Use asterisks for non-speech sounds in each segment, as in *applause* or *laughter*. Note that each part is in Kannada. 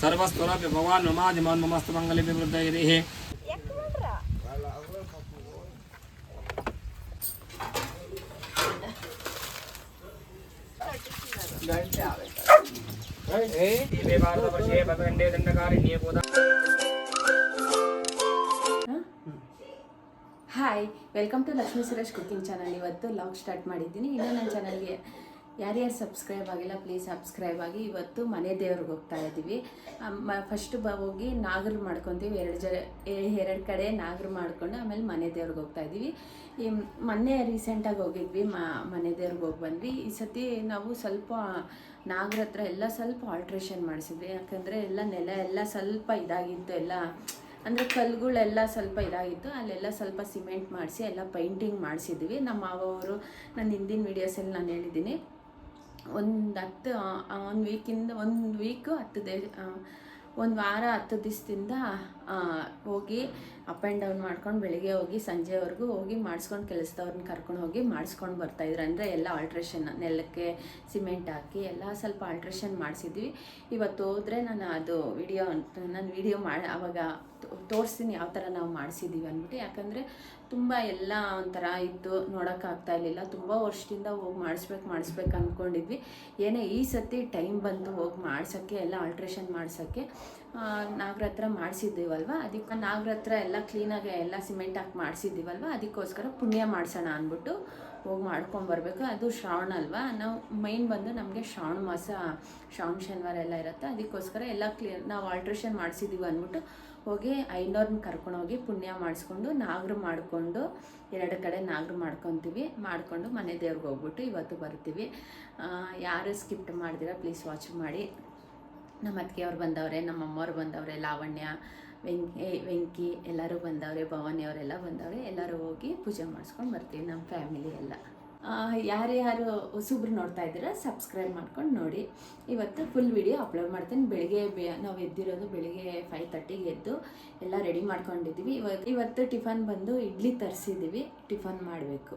ಸರ್ವಸ್ವರಪಿ ಭಗವಾನ್ ಮಮಾಜ ಮಾನ್ ಮಮಸ್ತ ಮಂಗಲಿ ವಿವೃದ್ಧ ಇರಿ hi welcome to Lakshmi Suresh cooking channel ಇವತ್ತು ಲಾಗ್ ಸ್ಟಾರ್ಟ್ ಮಾಡಿದ್ದೀನಿ. ಇನ್ನೂ ನನ್ನ ಚಾನಲ್ಗೆ ಯಾರ್ಯಾರು ಸಬ್ಸ್ಕ್ರೈಬ್ ಆಗಿಲ್ಲ ಪ್ಲೀಸ್ ಸಬ್ಸ್ಕ್ರೈಬ್ ಆಗಿ. ಇವತ್ತು ಮನೆ ದೇವ್ರಿಗೆ ಹೋಗ್ತಾ ಇದ್ದೀವಿ. ಫಸ್ಟ್ ಬ, ಹೋಗಿ ನಾಗರು ಮಾಡ್ಕೊತೀವಿ. ಎರಡು ಜ ಎರಡು ಕಡೆ ನಾಗರು ಮಾಡ್ಕೊಂಡು ಆಮೇಲೆ ಮನೆ ದೇವ್ರಿಗೆ ಹೋಗ್ತಾ ಇದ್ದೀವಿ. ಈ ಮೊನ್ನೆ ರೀಸೆಂಟಾಗಿ ಹೋಗಿದ್ವಿ ಮನೆ ದೇವ್ರಿಗೆ ಹೋಗಿ ಬಂದ್ವಿ. ಈ ಸತಿ ನಾವು ಸ್ವಲ್ಪ ನಾಗರ ಹತ್ರ ಎಲ್ಲ ಸ್ವಲ್ಪ ಆಲ್ಟ್ರೇಷನ್ ಮಾಡಿಸಿದ್ವಿ. ಯಾಕಂದರೆ ಎಲ್ಲ ನೆಲ ಎಲ್ಲ ಸ್ವಲ್ಪ ಇದಾಗಿತ್ತು, ಎಲ್ಲ, ಅಂದರೆ ಕಲ್ಲುಗಳೆಲ್ಲ ಸ್ವಲ್ಪ ಇದಾಗಿತ್ತು. ಅಲ್ಲೆಲ್ಲ ಸ್ವಲ್ಪ ಸಿಮೆಂಟ್ ಮಾಡಿಸಿ, ಎಲ್ಲ ಪೈಂಟಿಂಗ್ ಮಾಡಿಸಿದ್ವಿ. ನಮ್ಮ ಮಾವ ಅವರು ನನ್ನ ಹಿಂದಿನ ವೀಡಿಯೋಸಲ್ಲಿ ನಾನು ಹೇಳಿದ್ದೀನಿ. ಒಂದು ಹತ್ತು ಒಂದು ವೀಕಿಂದ ಒಂದು ವೀಕು ಹತ್ತು ದೇ ಒಂದು ವಾರ ಹತ್ತು ದಿವಸದಿಂದ ಹೋಗಿ ಅಪ್ ಆ್ಯಂಡ್ ಡೌನ್ ಮಾಡ್ಕೊಂಡು ಬೆಳಿಗ್ಗೆ ಹೋಗಿ ಸಂಜೆವರೆಗೂ ಹೋಗಿ ಮಾಡಿಸ್ಕೊಂಡು ಕೆಲಸದವ್ರನ್ನ ಕರ್ಕೊಂಡು ಹೋಗಿ ಮಾಡಿಸ್ಕೊಂಡು ಬರ್ತಾಯಿದ್ರು ಅಂದರೆ ಎಲ್ಲ ಆಲ್ಟ್ರೇಷನ್ ನೆಲಕ್ಕೆ ಸಿಮೆಂಟ್ ಹಾಕಿ ಎಲ್ಲ ಸ್ವಲ್ಪ ಆಲ್ಟ್ರೇಷನ್ ಮಾಡಿಸಿದ್ವಿ. ಇವತ್ತು ಹೋದರೆ ನಾನು ಅದು ವಿಡಿಯೋ ನಾನು ವಿಡಿಯೋ ಮಾಡಿ ಆವಾಗ ತೋರಿಸ್ತೀನಿ ಯಾವ ಥರ ನಾವು ಮಾಡಿಸಿದ್ದೀವಿ ಅಂದ್ಬಿಟ್ಟು. ಯಾಕಂದರೆ ತುಂಬ ಎಲ್ಲ ಒಂಥರ ಇತ್ತು ನೋಡೋಕ್ಕಾಗ್ತಾ ಇರಲಿಲ್ಲ. ತುಂಬ ವರ್ಷದಿಂದ ಹೋಗಿ ಮಾಡಿಸ್ಬೇಕು ಮಾಡಿಸ್ಬೇಕು ಅಂದ್ಕೊಂಡಿದ್ವಿ ಏನೇ ಈ ಸತಿ ಟೈಮ್ ಬಂತು ಹೋಗಿ ಮಾಡ್ಸೋಕ್ಕೆ, ಎಲ್ಲ ಆಲ್ಟ್ರೇಷನ್ ಮಾಡ್ಸೋಕ್ಕೆ ನಾಗರ ಹತ್ರ ಮಾಡಿಸಿದ್ದೀವಲ್ವ? ಅದಕ್ಕೆ ನಾಗರ ಹತ್ರ ಎಲ್ಲ ಕ್ಲೀನಾಗಿ ಎಲ್ಲ ಸಿಮೆಂಟ್ ಹಾಕಿ ಮಾಡಿಸಿದ್ದೀವಲ್ವ? ಅದಕ್ಕೋಸ್ಕರ ಪುಣ್ಯ ಮಾಡಿಸೋಣ ಅಂದ್ಬಿಟ್ಟು ಹೋಗಿ ಮಾಡ್ಕೊಂಬರ್ಬೇಕು ಅದು ಶ್ರಾವಣ ಅಲ್ವಾ? ನಾವು ಮೈನ್ ಬಂದು ನಮಗೆ ಶ್ರಾವಣ ಮಾಸ, ಶ್ರಾವಣ ಶನಿವಾರ ಎಲ್ಲ ಇರುತ್ತೆ. ಅದಕ್ಕೋಸ್ಕರ ಎಲ್ಲ ಕ್ಲಿಯರ್ ನಾವು ಆಲ್ಟ್ರೇಷನ್ ಮಾಡಿಸಿದ್ದೀವಿ ಅಂದ್ಬಿಟ್ಟು ಹೋಗಿ ಐನೋರ್ನ ಕರ್ಕೊಂಡೋಗಿ ಪುಣ್ಯ ಮಾಡಿಸ್ಕೊಂಡು ನಾಗರು ಮಾಡಿಕೊಂಡು ಎರಡು ಕಡೆ ನಾಗರು ಮಾಡ್ಕೊತೀವಿ. ಮಾಡಿಕೊಂಡು ಮನೆ ದೇವ್ರಿಗೆ ಹೋಗ್ಬಿಟ್ಟು ಇವತ್ತು ಬರ್ತೀವಿ. ಯಾರು ಸ್ಕಿಪ್ಟ್ ಮಾಡಿದಿರ ಪ್ಲೀಸ್ ವಾಚ್ ಮಾಡಿ. ನಮ್ಮ ಅತ್ತಿಗೆಯವ್ರು ಬಂದವ್ರೆ, ನಮ್ಮ ಅಮ್ಮವ್ರು ಬಂದವ್ರೆ, ಲಾವಣ್ಯ, ವೆಂಕಿ ವೆಂಕಿ ಎಲ್ಲರೂ ಬಂದವ್ರೆ ಭವಾನಿಯವರೆಲ್ಲ ಬಂದವ್ರೆ, ಎಲ್ಲರೂ ಹೋಗಿ ಪೂಜೆ ಮಾಡಿಸ್ಕೊಂಡು ಬರ್ತೀವಿ ನಮ್ಮ ಫ್ಯಾಮಿಲಿ ಎಲ್ಲ. ಯಾರ್ಯಾರು ಹೊಸಬ್ರು ನೋಡ್ತಾ ಇದ್ದೀರಾ ಸಬ್ಸ್ಕ್ರೈಬ್ ಮಾಡ್ಕೊಂಡು ನೋಡಿ. ಇವತ್ತು ಫುಲ್ ವಿಡಿಯೋ ಅಪ್ಲೋಡ್ ಮಾಡ್ತೀನಿ. ಬೆಳಿಗ್ಗೆ ನಾವು ಎದ್ದಿರೋದು ಬೆಳಿಗ್ಗೆ ಫೈವ್ ತರ್ಟಿಗೆ ಎದ್ದು ಎಲ್ಲ ರೆಡಿ ಮಾಡ್ಕೊಂಡಿದ್ದೀವಿ. ಇವತ್ತು ಇವತ್ತು ಟಿಫನ್ ಬಂದು ಇಡ್ಲಿ ತರಿಸಿದ್ದೀವಿ. ಟಿಫನ್ ಮಾಡಬೇಕು.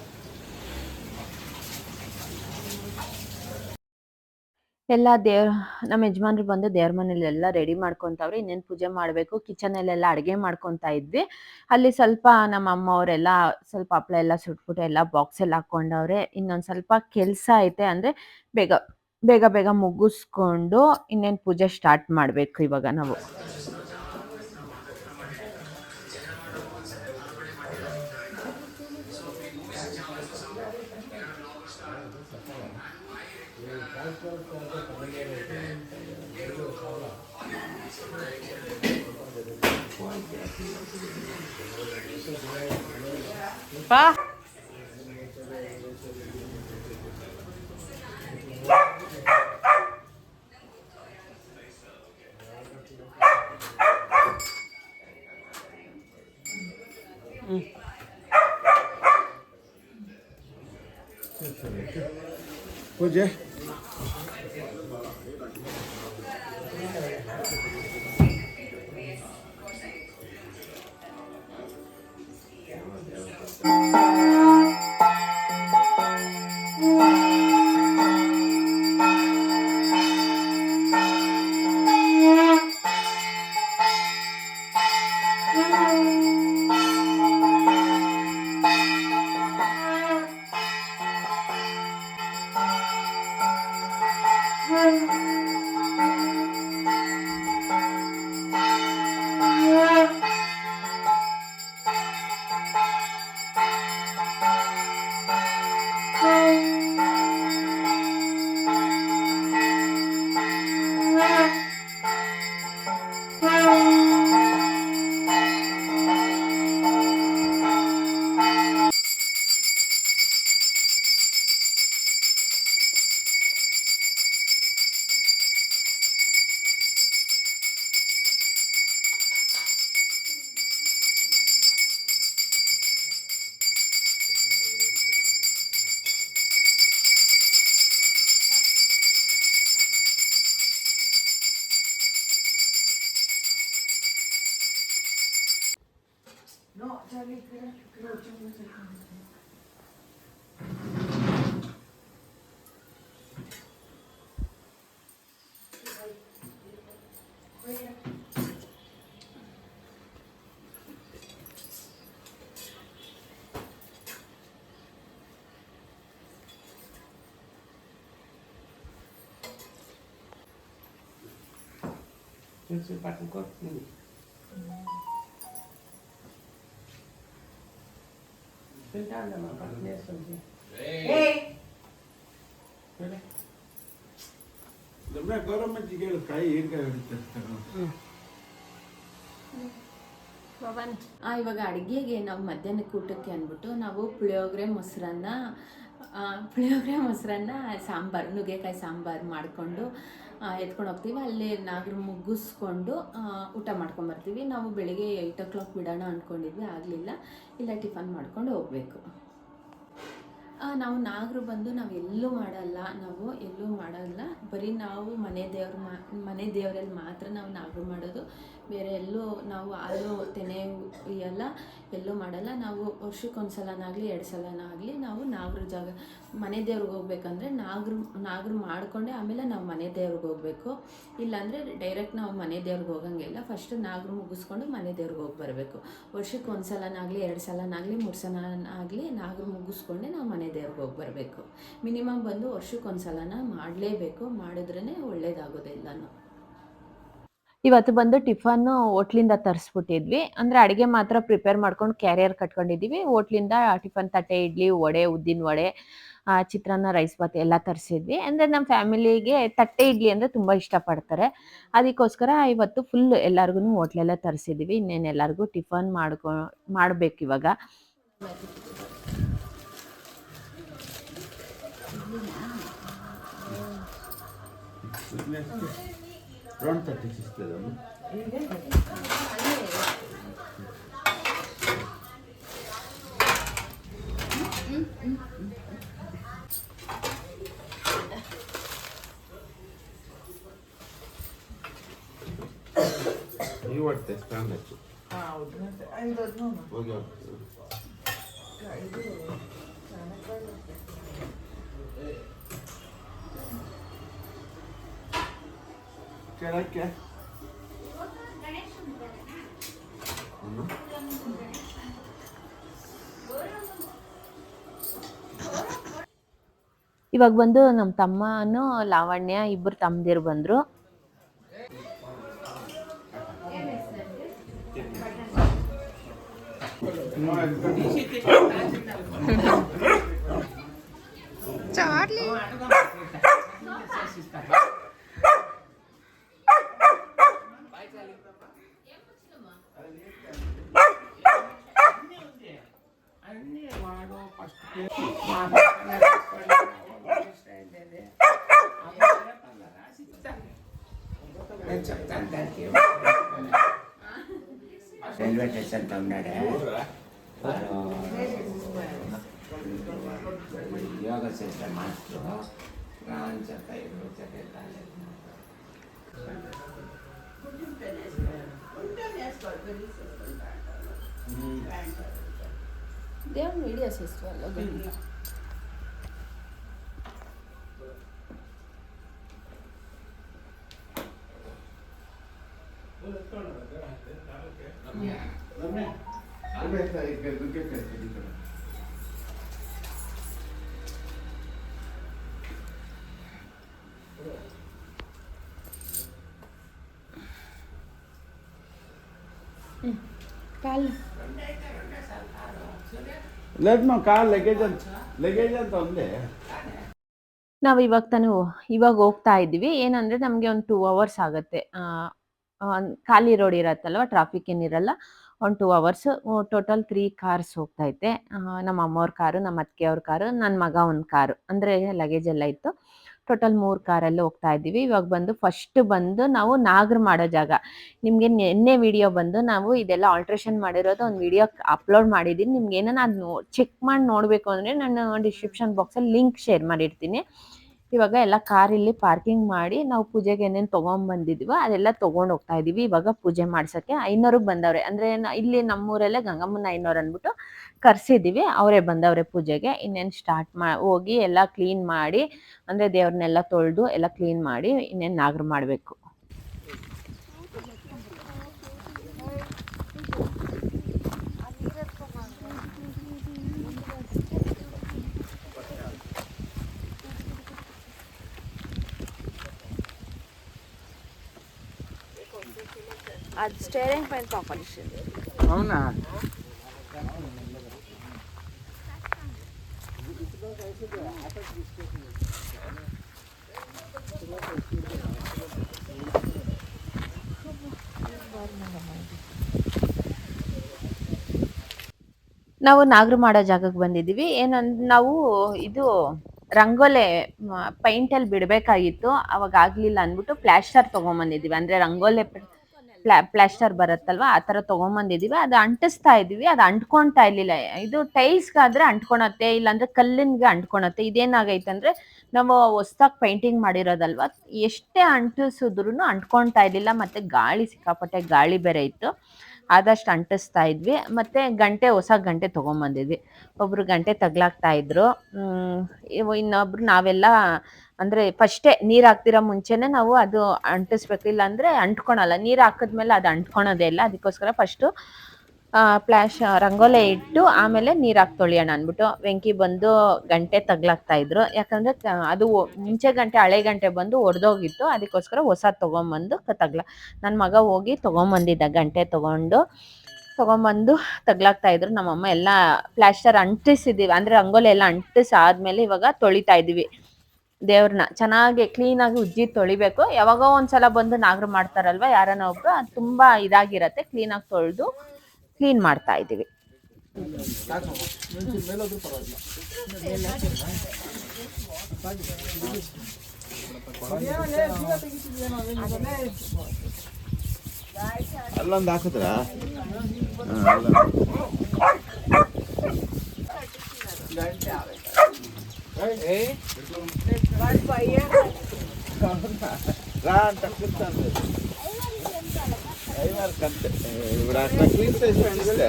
ಎಲ್ಲ ದೇವ್ರ ನಮ್ಮ ಯಜಮಾನ್ರು ಬಂದು ದೇವ್ರ ಮನೇಲಿ ಎಲ್ಲ ರೆಡಿ ಮಾಡ್ಕೊತಾವ್ರಿ, ಇನ್ನೇನು ಪೂಜೆ ಮಾಡಬೇಕು ಕಿಚನಲ್ಲೆಲ್ಲ ಅಡುಗೆ ಮಾಡ್ಕೊತಾ ಇದ್ವಿ. ಅಲ್ಲಿ ಸ್ವಲ್ಪ ನಮ್ಮ ಅಮ್ಮ ಅವರೆಲ್ಲ ಸ್ವಲ್ಪ ಹಪ್ಳ ಎಲ್ಲ ಸುಟ್ಬಿಟ್ಟು ಎಲ್ಲ ಬಾಕ್ಸ್ ಎಲ್ಲ ಹಾಕೊಂಡವ್ರೆ ಇನ್ನೊಂದು ಸ್ವಲ್ಪ ಕೆಲಸ ಐತೆ ಅಂದರೆ ಬೇಗ ಬೇಗ ಬೇಗ ಮುಗಿಸ್ಕೊಂಡು ಇನ್ನೇನು ಪೂಜೆ ಸ್ಟಾರ್ಟ್ ಮಾಡಬೇಕು ಇವಾಗ ನಾವು. 爸。嗯。不接。cây đây Mình sẽ bắt con mình Chúng ta là mà bắt nè xong rồi Hey! ನಮ್ಮನೆ ಗೌರಮ್ಮಜ್ಜಿಗೆ ಹೇಳು ಕಾಯಿ ಹೊಡಿತಾರೆ ಇವಾಗ ಅಡುಗೆಗೆ ನಾವು ಮಧ್ಯಾಹ್ನಕ್ಕೆ ಊಟಕ್ಕೆ ಅಂದ್ಬಿಟ್ಟು ನಾವು ಪುಳಿಯೋಗರೆ ಮೊಸರನ್ನ ಪುಳಿಯೋಗರೆ ಮೊಸರನ್ನ ಸಾಂಬಾರು ನುಗ್ಗೆಕಾಯಿ ಸಾಂಬಾರು ಮಾಡಿಕೊಂಡು ಎತ್ಕೊಂಡು ಹೋಗ್ತೀವಿ. ಅಲ್ಲಿ ನಾಗರು ಮುಗಿಸ್ಕೊಂಡು ಊಟ ಮಾಡ್ಕೊಂಬರ್ತೀವಿ ನಾವು ಬೆಳಿಗ್ಗೆ ಏಯ್ಟ್ ಓ ಕ್ಲಾಕ್ ಬಿಡೋಣ ಅಂದ್ಕೊಂಡಿದ್ವಿ ಆಗಲಿಲ್ಲ. ಇಲ್ಲ ಟಿಫನ್ ಮಾಡ್ಕೊಂಡು ಹೋಗಬೇಕು. ನಾವು ನಾಗರು ಬಂದು ನಾವು ಎಲ್ಲೂ ಮಾಡಲ್ಲ, ನಾವು ಎಲ್ಲೂ ಮಾಡಲ್ಲ. ಬರೀ ನಾವು ಮನೆ ದೇವ್ರ ಮಾ, ಮನೆ ದೇವರಲ್ಲಿ ಮಾತ್ರ ನಾವು ನಾಗರು ಮಾಡೋದು. ಬೇರೆ ಎಲ್ಲೂ ನಾವು ಹಾಲು ತೆನೆ ಎಲ್ಲ ಎಲ್ಲೂ ಮಾಡಲ್ಲ. ನಾವು ವರ್ಷಕ್ಕೊಂದ್ಸಲನಾಗಲಿ ಎರಡು ಸಲನಾಗಲಿ ನಾವು ನಾಗರ ಜಾಗ, ಮನೆ ದೇವ್ರಿಗೆ ಹೋಗ್ಬೇಕಂದ್ರೆ ನಾಗರು ನಾಗರು ಮಾಡಿಕೊಂಡೆ ಆಮೇಲೆ ನಾವು ಮನೆ ದೇವ್ರಿಗೆ ಹೋಗಬೇಕು. ಇಲ್ಲಾಂದರೆ ಡೈರೆಕ್ಟ್ ನಾವು ಮನೆ ದೇವ್ರಿಗೆ ಹೋಗಂಗಿಲ್ಲ ಫಸ್ಟ್ ನಾಗರು ಮುಗಿಸ್ಕೊಂಡು ಮನೆ ದೇವ್ರಿಗೆ ಹೋಗಿ ಬರಬೇಕು. ವರ್ಷಕ್ಕೆ ಒಂದು ಸಲನಾಗಲಿ, ಎರಡು ಸಲನಾಗಲಿ, ಮೂರು ಸಲನಾಗಲಿ ನಾಗರು ಮುಗಿಸ್ಕೊಂಡೆ ನಾವು ಮನೆ ದೇವ್ರಿಗೆ ಹೋಗಿ ಬರಬೇಕು. ಮಿನಿಮಮ್ ಬಂದು ವರ್ಷಕ್ಕೆ ಒಂದು ಸಲನ ಮಾಡಲೇಬೇಕು. ಮಾಡಿದ್ರೇ ಒಳ್ಳೇದಾಗೋದೆಲ್ಲನೂ ಇವತ್ತು ಬಂದು ಟಿಫನ್ ಹೋಟ್ಲಿಂದ ತರಿಸ್ಬಿಟ್ಟಿದ್ವಿ. ಅಂದ್ರೆ ಅಡಿಗೆ ಮಾತ್ರ ಪ್ರಿಪೇರ್ ಮಾಡ್ಕೊಂಡು ಕ್ಯಾರಿಯರ್ ಕಟ್ಕೊಂಡಿದ್ದೀವಿ. ಹೋಟ್ಲಿಂದ ಟಿಫನ್ ತಟ್ಟೆ, ಇಡ್ಲಿ, ವಡೆ, ಉದ್ದಿನ ವಡೆ ಚಿತ್ರಾನ್ನ, ರೈಸ್ ಬಾತ್ ಎಲ್ಲ ತರಿಸಿದ್ವಿ. ಅಂದರೆ ನಮ್ಮ ಫ್ಯಾಮಿಲಿಗೆ ತಟ್ಟೆ, ಇಡ್ಲಿ ಅಂದರೆ ತುಂಬ ಇಷ್ಟಪಡ್ತಾರೆ. ಅದಕ್ಕೋಸ್ಕರ ಇವತ್ತು ಫುಲ್ ಎಲ್ಲರಿಗೂ ಹೋಟ್ಲೆಲ್ಲ ತರಿಸಿದ್ವಿ ಇನ್ನೇನು ಎಲ್ಲರಿಗೂ ಟಿಫನ್ ಮಾಡ್ಕೊ, ಮಾಡ್ಬೇಕು ಇವಾಗ. ರೌಂಡ್ ತರ್ಟಿ ಸಿಗ್ತದೆ ಅದು ನೀವು ಹೊಡ್ತೆ ಸ್ಟ್ರಾಂಗ್ ಹಚ್ಚು ಹೋಗಿ ಹೋಗ್ತದೆ ಕೆಳಕ್ಕೆ? ಇವಾಗ ಬಂದು ನಮ್ಮ ತಮ್ಮನು ಲಾವಣ್ಯ ಇಬ್ಬರು ತಮ್ಮದಿರು ಬಂದರು. *laughs* ರೈಲ್ವೆ ಸ್ಟೇಷನ್ ತಗೊಂಡೆ ಯೋಗ ಸಿಸ್ಟರ್ ಮಾಸ್ಟ್ರು ನಾನು ಸ್ವಲ್ಪ ಇಬ್ಬರು ಜೊತೆ ಕಾಲೇಜ್ ದೇವ್ರ ಮೀಡಿಯಾ ಸಿಸ್ಟರ್ ಅಲ್ಲ ಕಾಲ್. ನಾವು ಇವಾಗ ತಾನು ಇವಾಗ ಹೋಗ್ತಾ ಇದ್ದೀವಿ. ಏನಂದ್ರೆ ನಮ್ಗೆ ಒಂದು ಟೂ ಅವರ್ಸ್ ಆಗುತ್ತೆ. ಖಾಲಿ ರೋಡ್ ಇರತ್ತಲ್ವ ಟ್ರಾಫಿಕ್ ಏನಿರಲ್ಲ ಒಂದು two hours total three cars ಹೋಗ್ತಾ ಇದ್ದೆ ನಮ್ಮ ಅಮ್ಮವ್ರ ಕಾರು ನಮ್ಮ ಅತ್ತಿಗೆ ಅವ್ರ ಕಾರು ನನ್ನ ಮಗ ಒಂದು ಕಾರು. ಅಂದ್ರೆ ಲಗೇಜ್ ಎಲ್ಲ ಇತ್ತು. ಟೋಟಲ್ ಮೂರು ಕಾರಲ್ಲಿ ಹೋಗ್ತಾ ಇದ್ದೀವಿ. ಇವಾಗ ಬಂದು ಫಸ್ಟ್ ಬಂದು ನಾವು ನಾಗರ್ ಮಾಡೋ ಜಾಗ. ನಿಮಗೆ ನಿನ್ನೆ ವಿಡಿಯೋ ಬಂದು ನಾವು ಇದೆಲ್ಲ ಆಲ್ಟ್ರೇಷನ್ ಮಾಡಿರೋದು ಒಂದು ವಿಡಿಯೋ ಅಪ್ಲೋಡ್ ಮಾಡಿದೀನಿ ನಿಮ್ಗೆ ಏನೋ ಅದು ಚೆಕ್ ಮಾಡಿ ನೋಡಬೇಕು ಅಂದ್ರೆ ನಾನು ಡಿಸ್ಕ್ರಿಪ್ಷನ್ ಬಾಕ್ಸಲ್ಲಿ ಲಿಂಕ್ ಶೇರ್ ಮಾಡಿರ್ತೀನಿ. ಇವಾಗ ಎಲ್ಲ ಕಾರ್ ಇಲ್ಲಿ ಪಾರ್ಕಿಂಗ್ ಮಾಡಿ ನಾವು ಪೂಜೆಗೆ ಏನೇನು ಬಂದಿದ್ವಿ ಅದೆಲ್ಲ ತೊಗೊಂಡು ಹೋಗ್ತಾ ಇದೀವಿ. ಇವಾಗ ಪೂಜೆ ಮಾಡ್ಸೋಕ್ಕೆ ಐನೂರಿಗೆ ಬಂದವ್ರೆ. ಅಂದ್ರೆ ಇಲ್ಲಿ ನಮ್ಮೂರಲ್ಲೇ ಗಂಗಮ್ಮನ ಐನೂರು ಅಂದ್ಬಿಟ್ಟು ಕರ್ಸಿದೀವಿ. ಅವರೇ ಬಂದವ್ರೆ ಪೂಜೆಗೆ. ಇನ್ನೇನು ಸ್ಟಾರ್ಟ್ ಮಾ, ಹೋಗಿ ಎಲ್ಲ ಕ್ಲೀನ್ ಮಾಡಿ, ಅಂದ್ರೆ ದೇವ್ರನ್ನೆಲ್ಲ ತೊಳೆದು ಎಲ್ಲ ಕ್ಲೀನ್ ಮಾಡಿ ಇನ್ನೇನು ನಾಗರ ಮಾಡಬೇಕು. అది స్టేరింగ్ పైన పాపనిస్తుంది అవునా ನಾವು ನಾಗರು ಮಾಡೋ ಜಾಗಕ್ಕೆ ಬಂದಿದ್ದೀವಿ ಏನಂದ್ ನಾವು ಇದು ರಂಗೋಲೆ ಪೈಂಟ್ ಅಲ್ಲಿ ಬಿಡ್ಬೇಕಾಗಿತ್ತು ಅವಾಗ ಆಗ್ಲಿಲ್ಲ ಅಂದ್ಬಿಟ್ಟು ಪ್ಲಾಸ್ಟರ್ ತಗೊಂಬಂದಿದೀವಿ ಅಂದ್ರೆ ರಂಗೋಲೆ ಪ್ಲಾ, ಪ್ಲಾಸ್ಟರ್ ಬರುತ್ತಲ್ವಾ? ಆ ತರ ತಗೊಂಬಂದಿದೀವಿ ಅದು ಅಂಟಿಸ್ತಾ ಇದೀವಿ ಅದು ಅಂಟ್ಕೊಂತಾ ಇರ್ಲಿಲ್ಲ. ಇದು ಟೈಲ್ಸ್ಗಾದ್ರೆ ಅಂಟ್ಕೊಳತ್ತೆ, ಇಲ್ಲಾಂದ್ರೆ ಕಲ್ಲಿನ್ಗೆ ಅಂಟ್ಕೊಳತ್ತೆ. ಇದೇನಾಗೈತೆ ಅಂದ್ರೆ, ನಾವು ಹೊಸ್ದಾಗಿ ಪೇಂಟಿಂಗ್ ಮಾಡಿರೋದಲ್ವಾ? ಎಷ್ಟೇ ಅಂಟಿಸಿದ್ರು ಅಂಟ್ಕೊಳ್ತಾ ಇರ್ಲಿಲ್ಲ. ಮತ್ತೆ ಗಾಳಿ ಸಿಕ್ಕಾಪಟ್ಟೆ ಗಾಳಿ ಬೇರೆ ಇತ್ತು. ಆದಷ್ಟು ಅಂಟಿಸ್ತಾ ಇದ್ವಿ. ಮತ್ತೆ ಗಂಟೆ, ಹೊಸ ಗಂಟೆ ತಗೊಂಬಂದಿದ್ವಿ. ಒಬ್ರು ಗಂಟೆ ತಗ್ಲಾಕ್ತಾ ಇದ್ರು. ಇನ್ನೊಬ್ರು ನಾವೆಲ್ಲ ಅಂದ್ರೆ ಫಸ್ಟೇ ನೀರ್ ಹಾಕ್ತಿರೋ ಮುಂಚೆನೆ ನಾವು ಅದು ಅಂಟಿಸ್ಬೇಕು ಇಲ್ಲ ಅಂದ್ರೆ ಅಂಟ್ಕೊಳಲ್ಲ. ನೀರ್ ಹಾಕಿದ್ಮೇಲೆ ಅದು ಅಂಟ್ಕೊಳೋದೇ ಇಲ್ಲ. ಅದಕ್ಕೋಸ್ಕರ ಫಸ್ಟು ಪ್ಲಾಶ್, ರಂಗೋಲೆ ಇಟ್ಟು ಆಮೇಲೆ ನೀರ್ ಹಾಕಿ ತೊಳಿಯೋಣ ಅಂದ್ಬಿಟ್ಟು ವೆಂಕಿ ಬಂದು ಗಂಟೆ ತಗ್ಲಾಕ್ತಾ ಇದ್ರು. ಯಾಕಂದ್ರೆ ಅದು ಮುಂಚೆ ಗಂಟೆ, ಹಳೆ ಗಂಟೆ ಬಂದು ಒಡೆದೋಗಿತ್ತು. ಅದಕ್ಕೋಸ್ಕರ ಹೊಸ ತಗೊಂಬಂದು ತಗ್ಲಾ. ನನ್ನ ಮಗ ಹೋಗಿ ತಗೊಂಬಂದಿದ್ದ ಗಂಟೆ ತಗೊಂಡು, ತಗೊಂಬಂದು ತಗ್ಲಾಕ್ತಾ ಇದ್ರು. ನಮ್ಮಮ್ಮ ಎಲ್ಲ ಪ್ಲಾಸ್ಟರ್ ಅಂಟಿಸಿದೀವಿ. ಅಂದ್ರೆ ರಂಗೋಲಿ ಎಲ್ಲ ಅಂಟಿಸಿ ಆದ್ಮೇಲೆ ಇವಾಗ ತೊಳಿತಾ ಇದೀವಿ. ದೇವ್ರನ್ನ ಚೆನ್ನಾಗಿ ಕ್ಲೀನಾಗಿ ಉಜ್ಜಿ ತೊಳಿಬೇಕು. ಯಾವಾಗೋ ಒಂದ್ಸಲ ಬಂದು ನಾಗರು ಮಾಡ್ತಾರಲ್ವಾ ಯಾರನ್ನ ಒಬ್ರು, ಅದು ತುಂಬಾ ಇದಾಗಿರತ್ತೆ ಕ್ಲೀನಾಗಿ ತೊಳೆದು ಕ್ಲೀನ್ ಮಾಡ್ತಾ ಇದೀವಿ ಅಲ್ಲೊಂದು ಹಾಕಿದ್ರ? రా అంత కూర్చోండి ఇప్పుడు అట్లా క్లీన్ చేసి పెండితే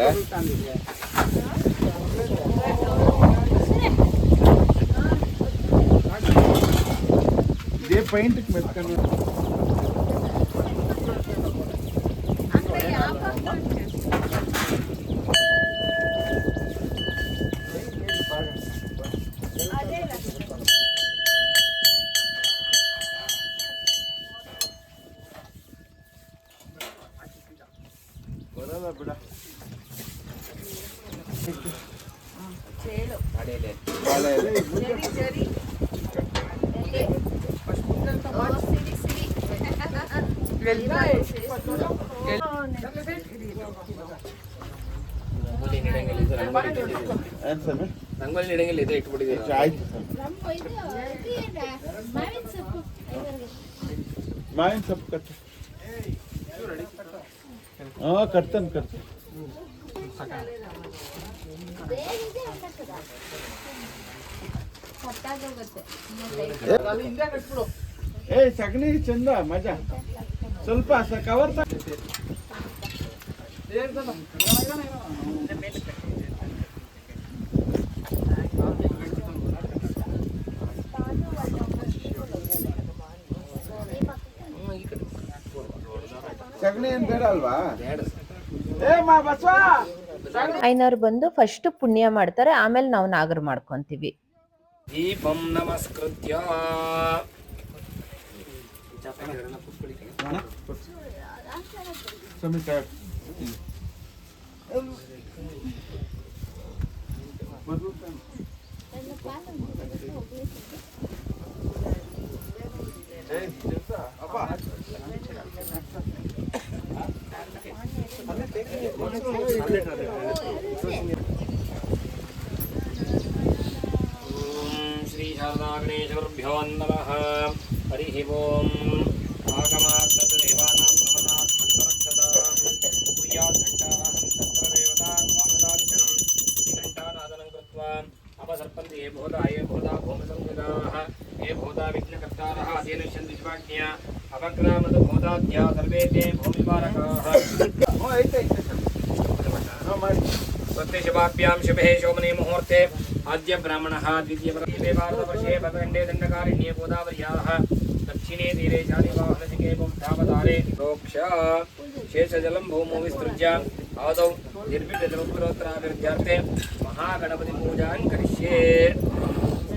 ఇదే పెయింట్కి మెత్తకండి ರಂಗೋಲಿ ನೆಡಂಗಿಲ್ಲ ಇದು ಇಟ್ಬಿಟ್ಟಿದ್ದೀವಿ ಆಯ್ತು ಮಾವಿನ ಸೊಪ್ಪು ಕಟ್ಟು ಹಾ ಕಟ್ತಾನೆ ಕಟ್ತಾನೆ ಏ, ಸಗಣಿ ಚಂದ, ಮಜಾ. ಸ್ವಲ್ಪ ಕವರ್ ಸಗಣಿ ಏನ್ ಬೇಡ ಅಲ್ವಾ? ಏ ಮಾ ಬಸವ! ಐನವ್ರು ಬಂದು ಫಸ್ಟ್ ಪುಣ್ಯ ಮಾಡ್ತಾರೆ ಆಮೇಲೆ ನಾವು ನಾಗರ್ ಮಾಡ್ಕೊಂತೀವಿ. ದೀಪಂ ನಮಸ್ಕೃತ್ಯ. श्रीशारदा गणेशगुरुभ्यो नमः हरिः ओम् భక్తారః అధ్యయనిష్యంతి శివాజ్ఞ అవగ్రామత భూతాద్యా సర్వే తే భూమివారకాః ఓ అయితే స్వస్తి శుభాభ్యాం శుభే శోమనే ముహూర్తే ఆద్య బ్రాహ్మణ ద్వితీయ భారతవర్షే భగండే దండకారిణ్యే గోదావర్యాః దక్షిణే తీరే శాలివాహనసికే పుంఠావతారే ప్రోక్ష శేషజలం భూమో విసృజ్య ఆదౌ నిర్మిత జలోత్తరాభివృద్ధ్యార్థే మహాగణపతి పూజాం కరిష్యే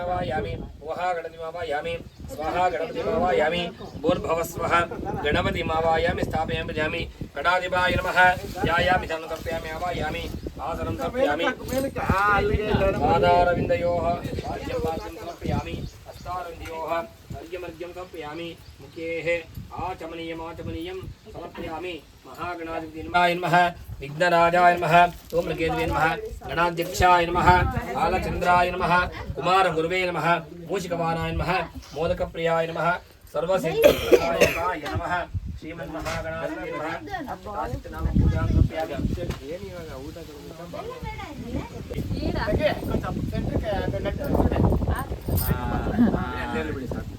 ఆవాహయామి ఓహా గణతిమావాహయామి స్వాహా గణపతిమావాహయామి భూర్భవస్వః గణపతిమావాహయామి స్థాపయామి జామి కడాదిపాయ నమ యాయామి ధనం తర్పయామి ఆవాహయామి ఆదరం తర్పయామి పాదారవిందయోహ अर्घ्यमर्घ्यं समर्पयामि मुखेः आचमनीयम् आचमनीयं समर्पयामि महागणाधिपतिर्माय नमः विघ्नराजाय नमः ओमृगेन्द्रे नमः गणाध्यक्षाय नमः बालचन्द्राय नमः कुमारगुरुवे नमः मूषिकवानाय नमः मोदकप्रियाय नमः सर्वसिद्धिदायकाय नमः श्रीमन्महागणाधिपति नमः पूजां समर्पयामि ಏನ್ ಮಗುನ ಎತ್ಕೊಂಡಂಗೆ ಎತ್ಕೊಂಡು. ಜಲ್ದಿ ಕಟ್ಟಪ್ಪ सर्वदेवानां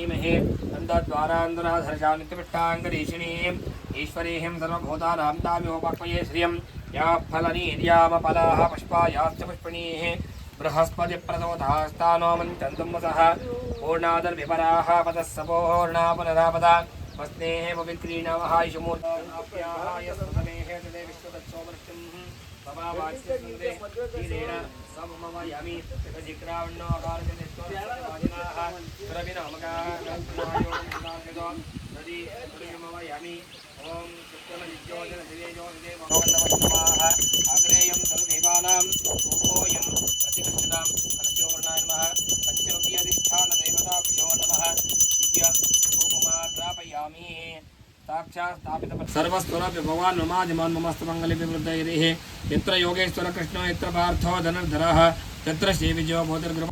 भागं चित्तमीमहे नन्दद्वारान्दराधर्षा नित्यपिष्टाङ्गरीषिणीम् ईश्वरीहिं सर्वभूतानां ताम्योपक्वये श्रियं या फलनीर्यामफलाः पुष्पायाश्च पुष्पिणीः। बृहस्पतिप्रदोतास्तानो मन्त्रन्तं वसः पूर्णादर्विपराः पदः सपोर्णा पुनरापदा। वस्नेः पवित्रीणवः इषुमूर्ताप्याः विश्वदत्सोमृष्टिं ನಮಃಯಾಮಿ ಚಿಕ್ರಾವಣ್ಣ ನದಿ ನಮಃಯಾಮಿ ಓಂ ಶುಕ್ರನ ವಿಜ್ಯೋಜನ ದಿವೇಜೋ ದೇವ सर्वस्तुरपि भगवान् ममाजमान् ममस्तमङ्गलिपिवृद्धैरिः यत्र योगेश्वरकृष्णो यत्र पार्थो धनुर्धरः, तत्र श्रीविजयो भूतिर्गृह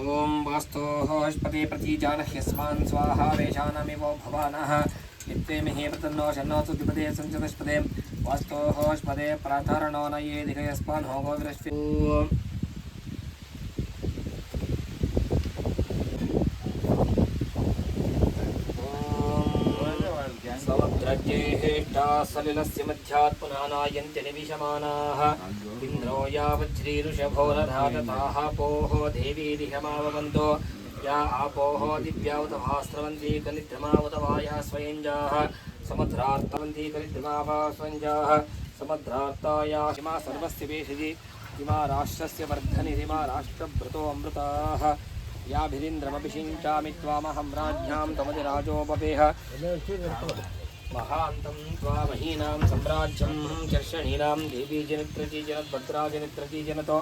ॐ वास्तोः हस्पते प्रति जानह्यस्मान् स्वाहा वेषानमिवो भवानः। इत्ते मिहे प्रतन्नो शन्नोतु द्विपदे सञ्चतष्पदे वास्तोः हस्पदे प्राधारणो न ये होगो दृष्टि सलिलस्य मध्यात् पुनः नायन्ति निविशमानाः इन्द्रो यावज्रीरुषभो न धातताः पोः देवीरिहमावन्तो या आपोः दिव्यावतभास्रवन्ती कलिद्रमावतवायः स्वयञ्जाः। समुद्रार्तवन्ती कलिद्रमावा स्वञ्जाः समुद्रार्ताया हिमा सर्वस्य वेषजि हिमा राष्ट्रस्य वर्धनि, हिमा राष्ट्रभृतो अमृताः। याभिरिन्द्रमभिषिञ्चामि त्वामहं राज्ञां त्वमधिराजोपवेह। महान्तं त्वामहीनां साम्राज्यं चर्षणीनां देवी जनित्रजी जनद्भद्राजनित्रजी जनतो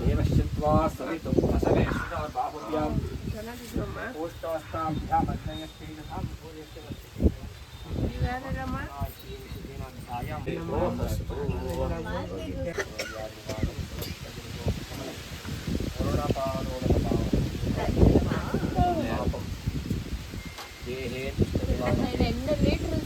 देवश्च त्वा सवितुं असवेश्वरा बाहुभ्यां ओष्टास्ताभ्यामग्नयस्तेजसां దేహే రెండు లీటర్లు తగ్గిస్తుంది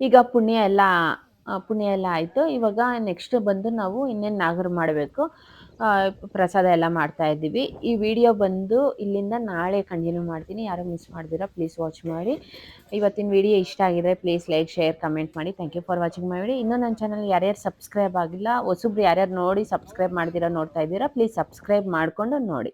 ಈಗ ಪುಣ್ಯ ಎಲ್ಲ ಪುಣ್ಯ ಎಲ್ಲ ಆಯಿತು. ಇವಾಗ ನೆಕ್ಸ್ಟ್ ಬಂದು ನಾವು ಇನ್ನೇನು ನಾಗರ ಮಾಡಬೇಕು ಪ್ರಸಾದ ಎಲ್ಲ ಮಾಡ್ತಾ ಇದ್ದೀವಿ. ಈ ವಿಡಿಯೋ ಬಂದು ಇಲ್ಲಿಂದ ನಾಳೆ ಕಂಟಿನ್ಯೂ ಮಾಡ್ತೀನಿ. ಯಾರು ಮಿಸ್ ಮಾಡಿದಿರ ಪ್ಲೀಸ್ ವಾಚ್ ಮಾಡಿ. ಇವತ್ತಿನ ವಿಡಿಯೋ ಇಷ್ಟ ಆಗಿದೆ ಪ್ಲೀಸ್ ಲೈಕ್ ಶೇರ್ ಕಮೆಂಟ್ ಮಾಡಿ. ಥ್ಯಾಂಕ್ ಯು ಫಾರ್ ವಾಚಿಂಗ್ ಮಾಡಿ ಇನ್ನೂ ನನ್ನ ಚಾನಲ್ ಯಾರ್ಯಾರು ಸಬ್ಸ್ಕ್ರೈಬ್ ಆಗಿಲ್ಲ, ಹೊಸಬ್ರು ಯಾರ್ಯಾರು ನೋಡಿ ಸಬ್ಸ್ಕ್ರೈಬ್ ಮಾಡ್ದಿರಾ ನೋಡ್ತಾ ಇದ್ದೀರಾ ಪ್ಲೀಸ್ ಸಬ್ಸ್ಕ್ರೈಬ್ ಮಾಡಿಕೊಂಡು ನೋಡಿ.